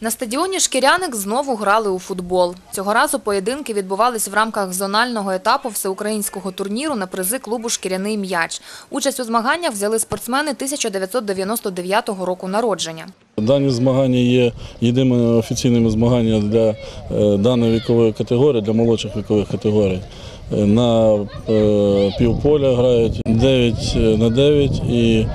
На стадіоні Шкіряник знову грали у футбол. Цього разу поєдинки відбувались в рамках зонального етапу всеукраїнського турніру на призи клубу «Шкіряний м'яч». Участь у змаганнях взяли спортсмени 1999 року народження. Дані змагання є єдиними офіційними змаганнями для е, даної вікової категорії, для молодших вікових категорій. Е, На е, півполя грають 9 на 9 і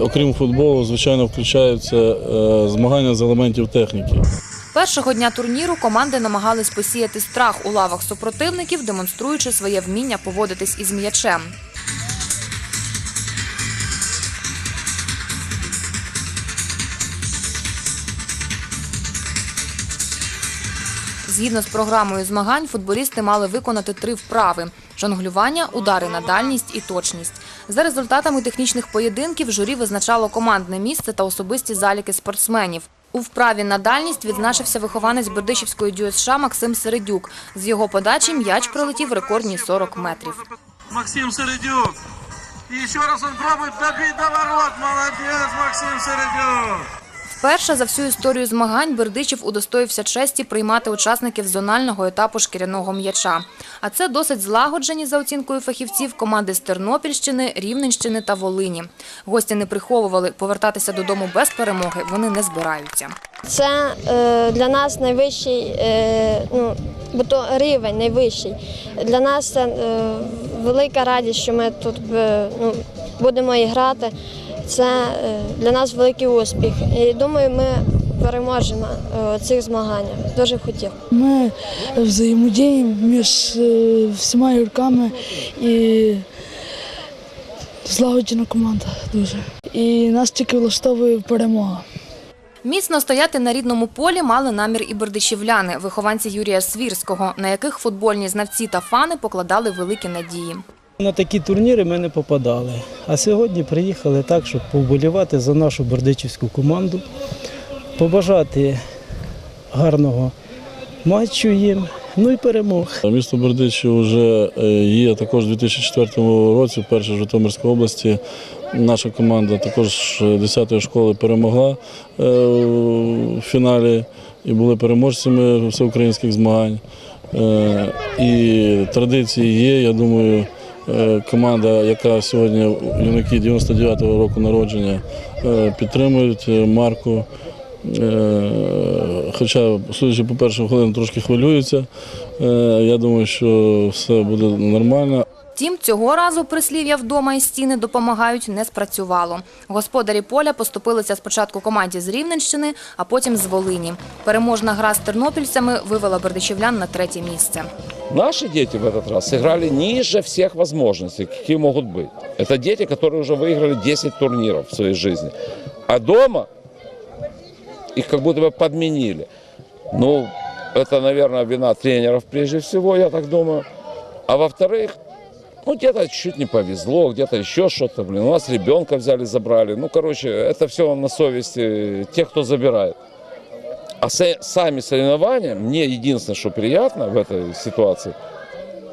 окрім футболу, звичайно, включаються е, змагання з елементів техніки. Першого дня турніру команди намагались посіяти страх у лавах супротивників, демонструючи своє вміння поводитись із м'ячем. Згідно з програмою змагань, футболісти мали виконати три вправи: жонглювання, удари на дальність і точність. За результатами технічних поєдинків журі визначало командне місце та особисті заліки спортсменів. У вправі на дальність відзначився вихованець Бердичівської ДЮСШ Максим Середюк. З його подачі м'яч пролетів рекордні 40 метрів. Максим Середюк. І ще раз він пробує, добить до ворот. Молодець Максим Середюк. Вперше за всю історію змагань Бердичів удостоївся честі приймати учасників зонального етапу шкіряного м'яча. А це досить злагоджені за оцінкою фахівців команди з Тернопільщини, Рівненщини та Волині. Гості не приховували, повертатися додому без перемоги вони не збираються. Це е, для нас найвищий е, ну, бо то рівень найвищий. Для нас це е, велика радість, що ми тут ну, будемо і грати. Це е, для нас великий успіх. І думаю, ми переможемо е, в цих змаганнях. Дуже хотів. Ми взаємодіємо між е, всіма юрками і злагоджена команда дуже. І нас тільки влаштовує перемога. Міцно стояти на рідному полі мали намір і бердичівляни, вихованці Юрія Свірського, на яких футбольні знавці та фани покладали великі надії. На такі турніри ми не попадали. А сьогодні приїхали так, щоб поболівати за нашу бердичівську команду, побажати гарного матчу їм, ну і перемог. Місто Бердичів вже е, є також у 2004 році, вперше в Житомирській області. Наша команда також 10-ї школи перемогла е, в фіналі і були переможцями всеукраїнських змагань. Е, І традиції є. Я думаю, е, команда, яка сьогодні юнаки 99-го року народження, е, підтримують е, марку. Е, Хоча, судячи по першим хвилинам, трошки хвилюються. Е, Я думаю, що все буде нормально. Втім, цього разу прислів'я вдома і стіни допомагають не спрацювало. Господарі поля поступилися спочатку команді з Рівненщини, а потім з Волині. Переможна гра з тернопільцями вивела бердичівлян на третє місце. Наши дети в этот раз сыграли ниже всех возможностей, какие могут быть. Это дети, которые уже выиграли 10 турниров в своей жизни. А дома их как будто бы подменили. Ну, это, наверное, вина тренеров прежде всего, я так думаю. А во-вторых, ну, где-то чуть не повезло, где-то еще что-то. Блин, у нас ребенка взяли, забрали. Ну, короче, это все на совести тех, кто забирает. А са- сами соревнования, мне единственное, что приятно в этой ситуации,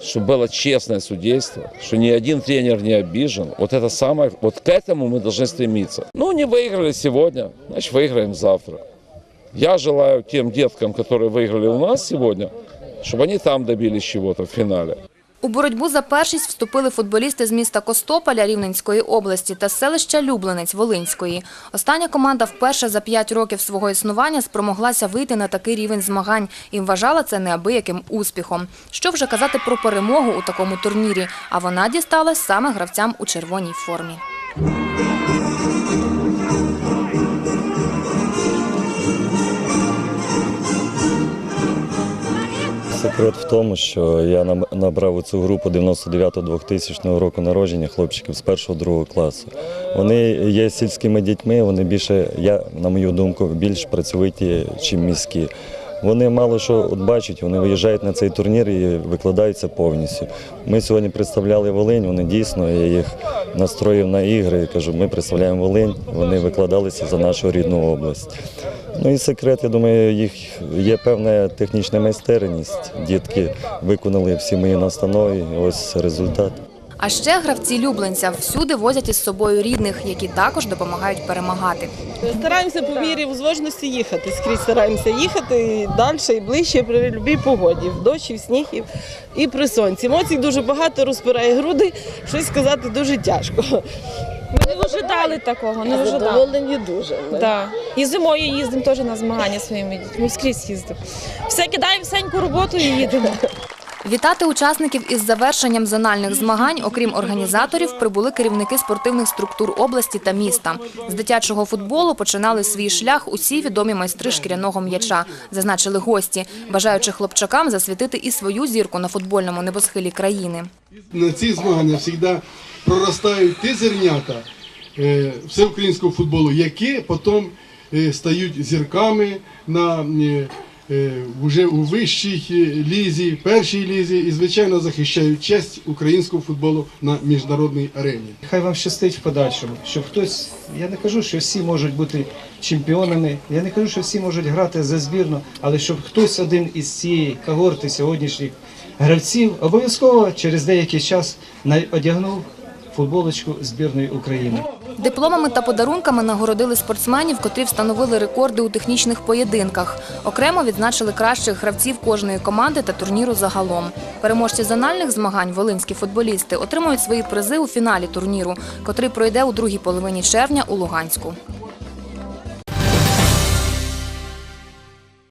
что было честное судейство, что ни один тренер не обижен. Вот это самое, вот к этому мы должны стремиться. Ну, не выиграли сегодня, значит, выиграем завтра. Я желаю тем деткам, которые выиграли у нас сегодня, чтобы они там добились чего-то в финале. У боротьбу за першість вступили футболісти з міста Костополя Рівненської області та селища Люблинець Волинської. Остання команда вперше за п'ять років свого існування спромоглася вийти на такий рівень змагань і вважала це неабияким успіхом. Що вже казати про перемогу у такому турнірі, а вона дісталась саме гравцям у червоній формі. Секрет в тому, що я набрав у цю групу 99-2000 року народження хлопчиків з першого другого класу. Вони є сільськими дітьми, вони більше, я, на мою думку, більш працьовиті, ніж міські. Вони мало що от бачать, вони виїжджають на цей турнір і викладаються повністю. Ми сьогодні представляли Волинь, вони дійсно, я їх настроїв на ігри. Кажу, ми представляємо Волинь, вони викладалися за нашу рідну область. Ну і секрет, я думаю, їх є певна технічна майстерність. Дітки виконали всі мої настанови. Ось результат. А ще гравці Люблинця всюди возять із собою рідних, які також допомагають перемагати. Стараємося по мірі можливості їхати. Скрізь стараємося їхати і далі, і ближче при будь-якій погоді, в дощі, в сніг і, і при сонці. Емоцій дуже багато, розпирає груди, щось сказати дуже тяжко. Ми не ожидали такого, не ожидали. Задоволені дуже. Да. І зимою їздимо теж на змагання своїми дітьми, скрізь їздимо. Все кидаємо всеньку роботу і їдемо. Вітати учасників із завершенням зональних змагань, окрім організаторів, прибули керівники спортивних структур області та міста. З дитячого футболу починали свій шлях усі відомі майстри шкіряного м'яча, зазначили гості, бажаючи хлопчакам засвітити і свою зірку на футбольному небосхилі країни. На ці змагання завжди проростають ті зернята е, всеукраїнського футболу, які потім е, стають зірками на е, вже у вищій е, лізі, першій лізі і, звичайно, захищають честь українського футболу на міжнародній арені. Хай вам щастить в подальшому, щоб хтось, я не кажу, що всі можуть бути чемпіонами, я не кажу, що всі можуть грати за збірну, але щоб хтось один із цієї когорти сьогоднішніх гравців обов'язково через деякий час одягнув футболочку збірної України. Дипломами та подарунками нагородили спортсменів, котрі встановили рекорди у технічних поєдинках. Окремо відзначили кращих гравців кожної команди та турніру загалом. Переможці зональних змагань, волинські футболісти, отримують свої призи у фіналі турніру, котрий пройде у другій половині червня у Луганську.